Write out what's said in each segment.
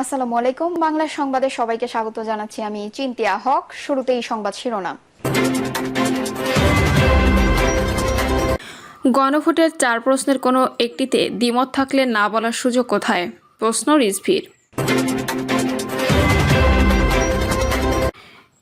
আসসালামু আলাইকুম। বাংলা সংবাদে সবাইকে স্বাগত জানাচ্ছি আমি চিন্তিয়া হক। শুরুতেই সংবাদ শিরোনাম। গণভোটের চার প্রশ্নের কোনো একটিতে দ্বিমত থাকলে না বলার সুযোগ কোথায়? প্রশ্ন, রিজভির।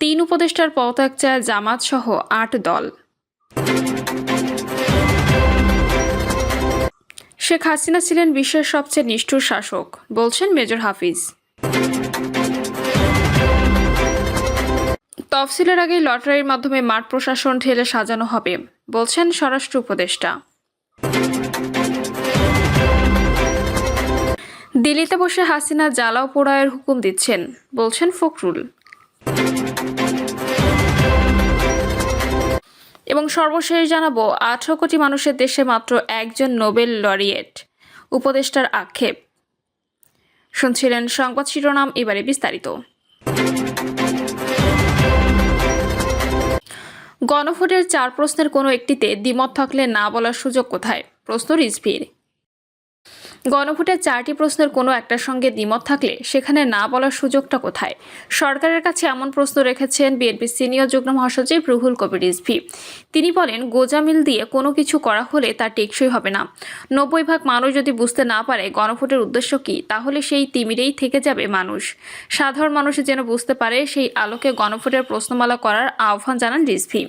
তিন উপদেষ্টার পদত্যাগ চায় জামাত সহ আট দল। শেখ হাসিনা ছিলেন বিশ্বের সবচেয়ে নিষ্ঠুর শাসক, বলছেন মেজর হাফিজ। তফসিলের আগে লটারির মাধ্যমে মাঠ প্রশাসন ঢেলে সাজানো হবে, বলছেন স্বরাষ্ট্র উপদেষ্টা। দিল্লিতে বসে হাসিনা জ্বালাও পোড়ায়ের হুকুম দিচ্ছেন, বলছেন ফখরুল। এবং সর্বশেষ জানাব, আঠারো কোটি মানুষের দেশে মাত্র একজন নোবেল লরিয়েট। উপদেষ্টার আক্ষেপ। শুনছিলেন সংবাদ শিরোনাম, এবারে বিস্তারিত। গণভোটের চার প্রশ্নের কোনো একটিতে দ্বিমত থাকলে না বলার সুযোগ কোথায়? প্রশ্ন রিজভির। গণভোটের চারটি প্রশ্নের কোনো একটার সঙ্গে দ্বিমত থাকলে সেখানে না বলার সুযোগটা কোথায়? সরকারের কাছে এমন প্রশ্ন রেখেছেন বিএনপি সিনিয়র যুগ্ম মহাসচিব রুহুল কবির রিজভি। তিনি বলেন, গোজামিল দিয়ে কোনো কিছু করা হলে তা টেকসই হবে না। নব্বই ভাগ মানুষ যদি বুঝতে না পারে গণভোটের উদ্দেশ্য কী, তাহলে সেই তিমিরেই থেকে যাবে মানুষ। সাধারণ মানুষ যেন বুঝতে পারে সেই আলোকে গণভোটের প্রশ্নমালা করার আহ্বান জানান রিজভি।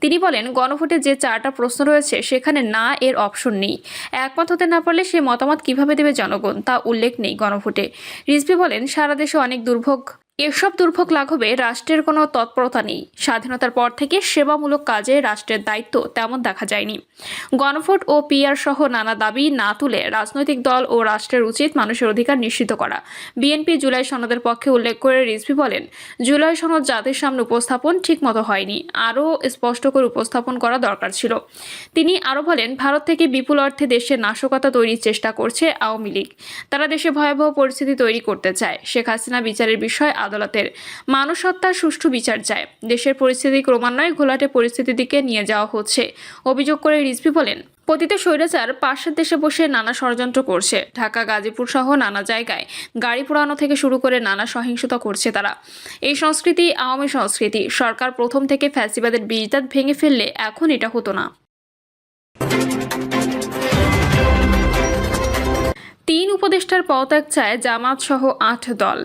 তিনি বলেন, গণভোটে যে চারটা প্রশ্ন রয়েছে সেখানে না এর অপশন নেই। একমত হতে না পারলে সে মতামত কীভাবে দেবে জনগণ তা উল্লেখ নেই গণভোটে। রিজভি বলেন সারা দেশে অনেক দুর্ভোগ এসব দুর্ভোগ লাঘবে রাষ্ট্রের কোনো তৎপরতা নেই। স্বাধীনতার পর থেকে সেবামূলক কাজে রাষ্ট্রের দায়িত্ব তেমন দেখা যায়নি। গণভোট ও পিআর সহ নানা দাবি না তুলে রাজনৈতিক দল ও রাষ্ট্রের উচিত মানুষের অধিকার নিশ্চিত করা। বিএনপি জুলাই সনদের পক্ষে উল্লেখ করে রিজভি বলেন, জুলাই সনদ জাতির সামনে উপস্থাপন ঠিকমতো হয়নি। আরও স্পষ্ট করে উপস্থাপন করা দরকার ছিল। তিনি আরও বলেন, ভারত থেকে বিপুল অর্থে দেশের নাশকতা তৈরির চেষ্টা করছে আওয়ামী লীগ। তারা দেশে ভয়াবহ পরিস্থিতি তৈরি করতে চায়। শেখ হাসিনা বিচারের বিষয় আদালতের। মানুষ হত্যার সুষ্ঠু বিচার চায়। দেশের পরিস্থিতি ক্রমান্বয়ে ঘোলাটে পরিস্থিতির দিকে নিয়ে যাওয়া হচ্ছে। অভিযোগ করে রিজভি বলেন, পতিত স্বৈরাচার পাশের দেশে বসে নানা ষড়যন্ত্র করছে। ঢাকা, গাজীপুর সহ নানা জায়গায় গাড়ি পোড়ানো থেকে শুরু করে নানা সহিংসতা করছে তারা। এই সংস্কৃতি আওয়ামী সংস্কৃতি। সরকার প্রথম থেকে ফ্যাসিবাদের বীজদাত ভেঙে ফেললে এখন এটা হতো না। তিন উপদেষ্টার পদত্যাগ চায় জামাত সহ আট দল।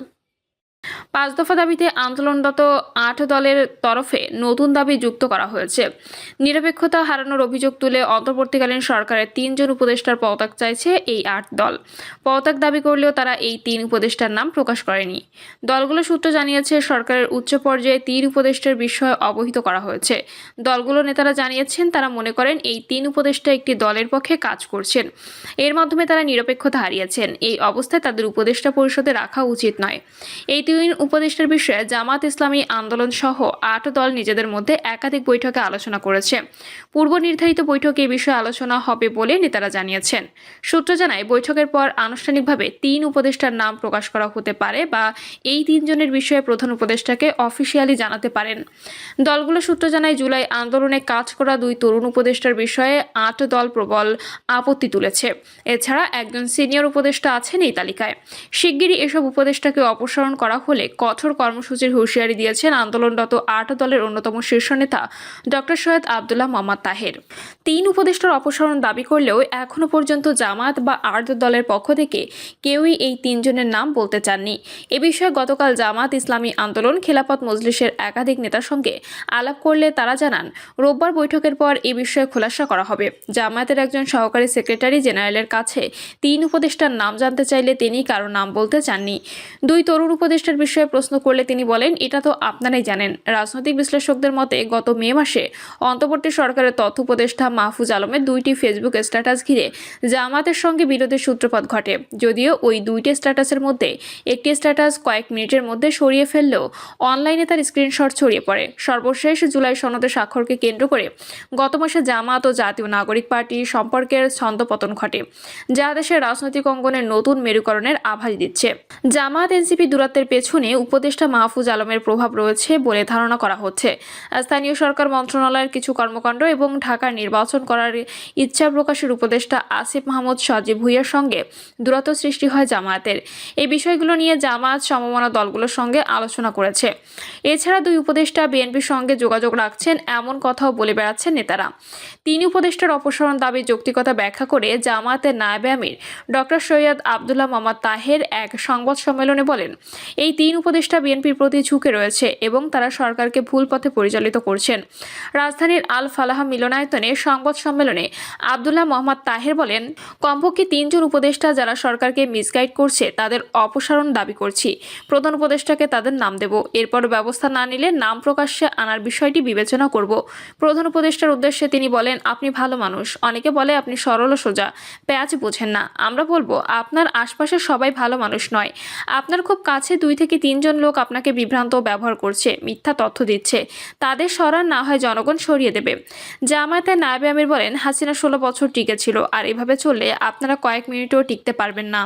পাঁচ দফা দাবিতে আন্দোলনরত আট দলের তরফে নতুন দাবি যুক্ত করা হয়েছে। নিরপেক্ষতা হারানোর অভিযোগ তুলে অন্তর্বর্তীকালীন সরকারের তিনজন উপদেষ্টার পদত্যাগ চাইছে এই আট দল। পদত্যাগ দাবি করলেও তারা এই তিন উপদেষ্টার নাম প্রকাশ করেনি। দলগুলো সূত্র জানিয়েছে, সরকারের উচ্চ পর্যায়ে তিন উপদেষ্টার বিষয়ে অবহিত করা হয়েছে। দলগুলো নেতারা জানিয়েছেন, তারা মনে করেন এই তিন উপদেষ্টা একটি দলের পক্ষে কাজ করছেন। এর মাধ্যমে তারা নিরপেক্ষতা হারিয়েছেন। এই অবস্থায় তাদের উপদেষ্টা পরিষদে রাখা উচিত নয়। এই তিন উপদেষ্টার বিষয়ে জামাত ইসলামী আন্দোলন সহ আট দল নিজেদের মধ্যে একাধিক বৈঠকে আলোচনা করেছে। পূর্ব নির্ধারিত বৈঠকে এই বিষয়ে আলোচনা হবে বলে নেতারা জানিয়েছেন। সূত্র জানায়, বৈঠকের পর আনুষ্ঠানিকভাবে তিন উপদেষ্টার নাম প্রকাশ করা হতে পারে বা এই তিনজনের বিষয়ে প্রধান উপদেষ্টাকে অফিসিয়ালি জানাতে পারেন। দলগুলো সূত্র জানায়, জুলাই আন্দোলনে কাজ করা দুই তরুণ উপদেষ্টার বিষয়ে আট দল প্রবল আপত্তি তুলেছে। এছাড়া একজন সিনিয়র উপদেষ্টা আছেন এই তালিকায়। শিগগিরই এসব উপদেষ্টাকে অপসারণ করা হলে কঠোর কর্মসূচির হুঁশিয়ারি দিয়েছেন আন্দোলনরত আট দলের অন্যতম শীর্ষ নেতা ডক্টর সৈয়দ আবদুল্লাহ মোহাম্মদ তাহের। তিন উপদেষ্টার অপসারণ দাবি করলেও এখনও পর্যন্ত জামাত বা আট দলের পক্ষ থেকে কেউই এই তিনজনের নাম বলতে চাননি। এ বিষয়ে গতকাল জামাত ইসলামী আন্দোলন খেলাপথ মজলিসের একাধিক নেতার সঙ্গে আলাপ করলে তারা জানান, রোববার বৈঠকের পর এ বিষয়ে খোলাসা করা হবে। জামায়াতের একজন সহকারী সেক্রেটারি জেনারেলের কাছে তিন উপদেষ্টার নাম জানতে চাইলে তিনি কারও নাম বলতে চাননি। দুই তরুণ উপদেষ্টার বিষয়ে প্রশ্ন করলে তিনি বলেন, এটা তো আপনারাই জানেন। রাজনৈতিক বিশ্লেষকদের মতে, গত মে মাসে অন্তর্বর্তী সরকারের তথ্য উপদেষ্টা মাহফুজ আলমের দুইটি ফেসবুক স্ট্যাটাস ঘিরে জামাতের সঙ্গে বিরোধের সূত্রপাত ঘটে। যদিও ওই দুইটি স্ট্যাটাসের মধ্যে একটি স্ট্যাটাস কয়েক মিনিটের মধ্যে সরিয়ে ফেললেও অনলাইনে তার স্ক্রিনশট ছড়িয়ে পড়ে। সর্বশেষ জুলাই সনদে স্বাক্ষরকে কেন্দ্র করে গত মাসে জামাত ও জাতীয় নাগরিক পার্টি সম্পর্কের ছন্দপতন ঘটে, যা দেশের রাজনৈতিক অঙ্গনের নতুন মেরুকরণের আভাস দিচ্ছে। জামাত এনসিপি দূরত্বের পেছনে নির্বাচনে উপদেষ্টা মাহফুজ আলমের প্রভাব রয়েছে বলে ধারণা করা হচ্ছে। স্থানীয় সরকার মন্ত্রণালয়ের কিছু কর্মকাণ্ড এবং ঢাকার নির্বাচন করার ইচ্ছা প্রকাশের উপদেষ্টা আসিফ মাহমুদ সজীব ভুইয়ার সঙ্গে দূরত্ব সৃষ্টি হয় জামায়াতের। এই বিষয়গুলো নিয়ে জামায়াত সমমনা দলগুলোর সঙ্গে আলোচনা করেছে। এছাড়া দুই উপদেষ্টা বিএনপির সঙ্গে যোগাযোগ রাখছেন এমন কথাও বলে বেড়াচ্ছেন নেতারা। তিন উপদেষ্টার অপসারণ দাবি যৌক্তিকতা ব্যাখ্যা করে জামায়াতের নায়েবে আমির ডক্টর সৈয়দ আবদুল্লাহ মোহাম্মদ তাহের এক সংবাদ সম্মেলনে বলেন, এই তিন উপদেষ্টা বিএনপির প্রতি ঝুঁকে রয়েছে এবং তারা সরকারকে ভুল পথে পরিচালিত করছেন। রাজধানীর আল ফালাহা মিলনায়তনে সংবাদ সম্মেলনে আবদুল্লাহ মোহাম্মদ তাহের বলেন, কমপক্ষে তিনজন উপদেষ্টা যারা সরকারকে মিসগাইড করছে, তাদের অপসারণ দাবি করছি। প্রধান উপদেষ্টাকে তাদের নাম দেব। এরপর ব্যবস্থা না নিলে নাম প্রকাশ্যে আনার বিষয়টি বিবেচনা করব। প্রধান উপদেষ্টার উদ্দেশ্যে তিনি বলেন, আপনি ভালো মানুষ। অনেকে বলে আপনি সরল সোজা। পেঁয়াজ বোঝেন না। আমরা বলব, আপনার আশপাশে সবাই ভালো মানুষ নয়। আপনার খুব কাছে দুই থেকে তিনজন লোক আপনাকে বিভ্রান্ত ব্যবহার করছে, মিথ্যা তথ্য দিচ্ছে। তাদের সরান না হয় জনগণ সরিয়ে দেবে। জামায়াতের নায়েবে আমির বলেন, হাসিনা ষোলো বছর টিকে ছিল, আর এভাবে চললে আপনারা কয়েক মিনিটেও টিকতে পারবেন না।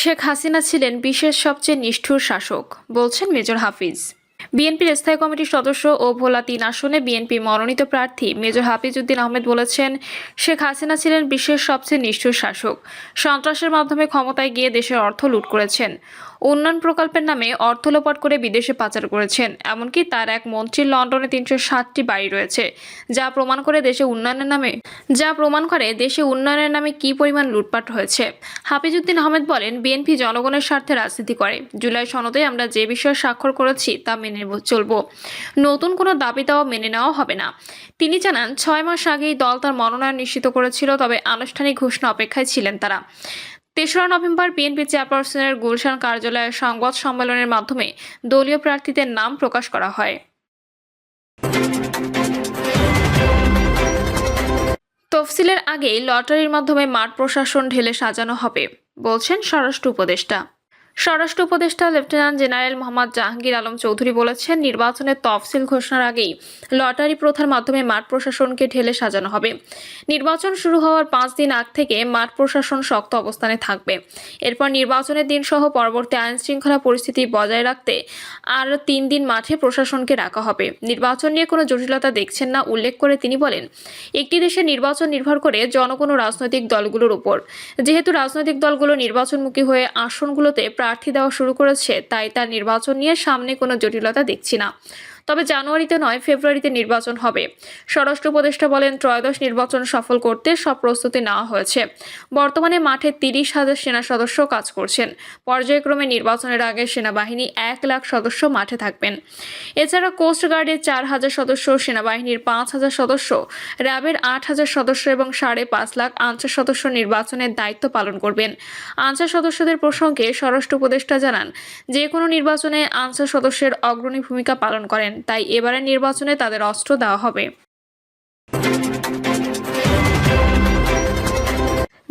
শেখ হাসিনা ছিলেন বিশ্বের সবচেয়ে নিষ্ঠুর শাসক, বলছেন মেজর হাফিজ। বিএনপির স্থায়ী কমিটির সদস্য ও ভোলা তিন আসনে বিএনপি মনোনীত প্রার্থী মেজর হাফিজ উদ্দিন আহমেদ বলেছেন, শেখ হাসিনা ছিলেন বিশ্বের সবচেয়ে নিষ্ঠুর শাসক। সন্ত্রাসের মাধ্যমে ক্ষমতায় গিয়ে দেশের অর্থ লুট করেছেন। উন্নয়ন প্রকল্পের নামে অর্থ লোপাট করে বিদেশে পাচার করেছেন। এমনকি তার এক মন্ত্রীর লন্ডনে তিনশো ষাটটি বাড়ি রয়েছে, যা প্রমাণ করে দেশে উন্নয়নের নামে, যা প্রমাণ করে দেশে উন্নয়নের নামে কী পরিমাণ লুটপাট হয়েছে। হাফিজউদ্দিন আহমেদ বলেন, বিএনপি জনগণের স্বার্থে রাজনীতি করে। জুলাই সনদে আমরা যে বিষয়ে স্বাক্ষর করেছি, তা মেনে চলব। নতুন কোনো দাবি দেওয়া মেনে নেওয়া হবে না। তিনি জানান, ছয় মাস আগেই দল তার মনোনয়ন নিশ্চিত করেছিল, তবে আনুষ্ঠানিক ঘোষণা অপেক্ষায় ছিলেন তারা। তেসরা নভেম্বর বিএনপি চেয়ারপারসনের গুলশান কার্যালয়ে সংবাদ সম্মেলনের মাধ্যমে দলীয় প্রার্থীদের নাম প্রকাশ করা হয়। তফসিলের আগেই লটারির মাধ্যমে মাঠ প্রশাসন ঢেলে সাজানো হবে, বলছেন স্বরাষ্ট্র উপদেষ্টা। স্বরাষ্ট্র উপদেষ্টা লেফটেন্যান্ট জেনারেল মোহাম্মদ জাহাঙ্গীর আলম চৌধুরী বলেছেন, নির্বাচনের তফসিল ঘোষণার আগেই লটারি প্রথার মাধ্যমে মাঠ প্রশাসনকে ঢেলে সাজানো হবে। নির্বাচন শুরু হওয়ার পাঁচ দিন আগ থেকে মাঠ প্রশাসন শক্ত অবস্থানে থাকবে। এরপর নির্বাচনের দিন সহ পরবর্তী আইন শৃঙ্খলা পরিস্থিতি বজায় রাখতে আর তিন দিন মাঠে প্রশাসনকে রাখা হবে। নির্বাচন নিয়ে কোনো জটিলতা দেখছেন না, উল্লেখ করে তিনি বলেন, একটি দেশের নির্বাচন নির্ভর করে জনগণ রাজনৈতিক দলগুলোর উপর। যেহেতু রাজনৈতিক দলগুলো নির্বাচনমুখী হয়ে আসনগুলোতে প্রার্থী দেওয়া শুরু করেছে তাই তার নির্বাচন নিয়ে সামনে কোনো জটিলতা দেখছি না। তবে জানুয়ারিতে নয়, ফেব্রুয়ারিতে নির্বাচন হবে। স্বরাষ্ট্র উপদেষ্টা বলেন, ত্রয়োদশ নির্বাচন সফল করতে সব প্রস্তুতি নেওয়া হয়েছে। বর্তমানে মাঠে তিরিশ হাজার সেনা সদস্য কাজ করছেন। পর্যায়ক্রমে নির্বাচনের আগে সেনাবাহিনী এক লাখ সদস্য মাঠে থাকবেন। এছাড়া কোস্ট গার্ডের চার হাজার সদস্য, সেনাবাহিনীর পাঁচ হাজার সদস্য, র্যাবের আট হাজার সদস্য এবং সাড়ে পাঁচ লাখ আনসার সদস্য নির্বাচনের দায়িত্ব পালন করবেন। আনসার সদস্যদের প্রসঙ্গে স্বরাষ্ট্র উপদেষ্টা জানান, যে কোনো নির্বাচনে আনসার সদস্যের অগ্রণী ভূমিকা পালন করেন। তাই এবারের নির্বাচনে তাদের অস্ত্র দেওয়া হবে।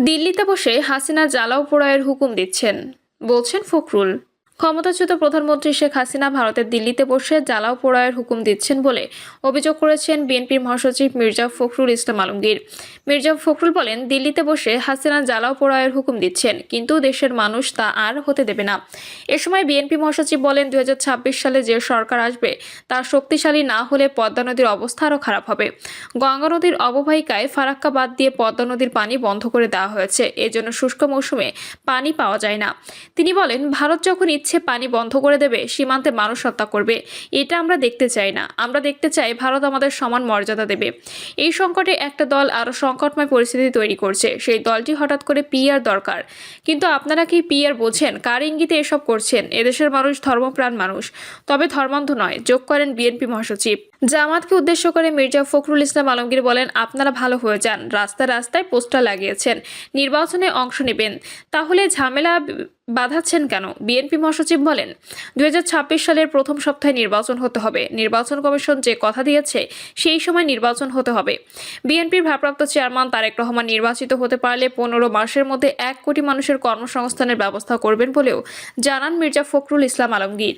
দিল্লিতে বসে হাসিনা জ্বালাও পোড়ায়ের হুকুম দিচ্ছেন, বলছেন ফখরুল। ক্ষমতাচ্যুত প্রধানমন্ত্রী শেখ হাসিনা ভারতের দিল্লিতে বসে জ্বালাও পোড়ায়ের হুকুম দিচ্ছেন বলে অভিযোগ করেছেন বিএনপির মহাসচিব মির্জা ফখরুল ইসলাম আলমগীর। মির্জা ফখরুল বলেন, দিল্লিতে বসে হাসিনা জ্বালাও পোড়ায়ের হুকুম দিচ্ছেন, কিন্তু দেশের মানুষ তা আর হতে দেবে না। এ সময় বিএনপি মহাসচিব বলেন, দুই হাজার ছাব্বিশ সালে যে সরকার আসবে, তা শক্তিশালী না হলে পদ্মা নদীর অবস্থা আরও খারাপ হবে। গঙ্গা নদীর অববাহিকায় ফারাক্কা বাদ দিয়ে পদ্মা নদীর পানি বন্ধ করে দেওয়া হয়েছে। এজন্য শুষ্ক মৌসুমে পানি পাওয়া যায় না। তিনি বলেন, ভারত যখন ইচ্ছে পানি বন্ধ করে দেবে, সীমান্তে মানুষ হত্যা করবে। এটা আমরা দেখতে চাই না। আমরা দেখতে চাই ভারত আমাদের সমান মর্যাদা দেবে। এই সংকটে একটা দল আরও সংকটময় পরিস্থিতি তৈরি করছে। সেই দলটি হঠাৎ করে পিআর দরকার। কিন্তু আপনারা কি পিয়ার বোঝেন? কার ইঙ্গিতে এসব করছেন? এদেশের মানুষ ধর্মপ্রাণ মানুষ। তবে ধর্মান্ধ নয়, যোগ করেন বিএনপি মহাসচিব। জামাতকে উদ্দেশ্য করে মির্জা ফখরুল ইসলাম আলমগীর বলেন, আপনারা ভালো হয়ে যান, রাস্তায় রাস্তায় পোস্টার লাগিয়েছেন, নির্বাচনে অংশ নেবেন। তাহলে ঝামেলা বাধাচ্ছেন কেন? বিএনপি মহাসচিব বলেন দু হাজার ছাব্বিশ সালের প্রথম সপ্তাহে নির্বাচন হতে হবে। নির্বাচন কমিশন যে কথা দিয়েছে, সেই সময় নির্বাচন হতে হবে। বিএনপির ভারপ্রাপ্ত চেয়ারম্যান তারেক রহমান নির্বাচিত হতে পারলে পনেরো মাসের মধ্যে এক কোটি মানুষের কর্মসংস্থানের ব্যবস্থা করবেন বলেও জানান মির্জা ফখরুল ইসলাম আলমগীর।